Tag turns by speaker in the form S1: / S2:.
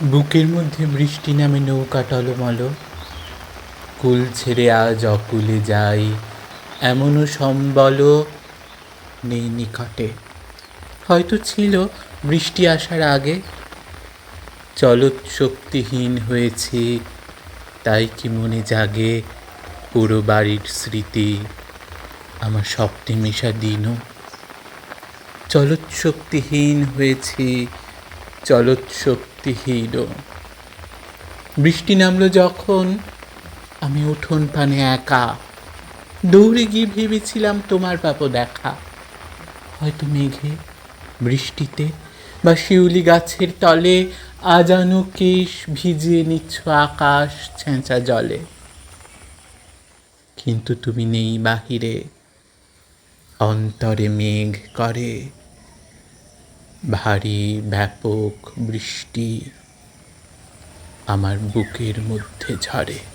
S1: বুকের মধ্যে বৃষ্টি নামে নৌকা টলমল। কুল ছেড়ে আজ অকুলে যাই, এমনও সম্বল নেই নিকটে। হয়তো ছিল বৃষ্টি আসার আগে। চলত শক্তিহীন হয়েছি, তাই কি মনে জাগে পুরো বাড়ির স্মৃতি, আমার স্বপ্নে মেশা দিনও? চলত শক্তিহীন হয়েছি চলত শক্তিহীন বৃষ্টি নামলো যখন, আমি উঠোন পানে একা। দৌড়ে গিয়ে ভেবেছিলাম তোমার পাপো দেখা। হয়তো মেঘে, বৃষ্টিতে বা শিউলি গাছের তলে আজানো কেশ ভিজিয়ে নিচ্ছ আকাশ ছেঁচা জলে। কিন্তু তুমি নেই বাহিরে। অন্তরে মেঘ করে। ভারী ব্যাপক বৃষ্টি আমার বুকের মধ্যে ঝরে।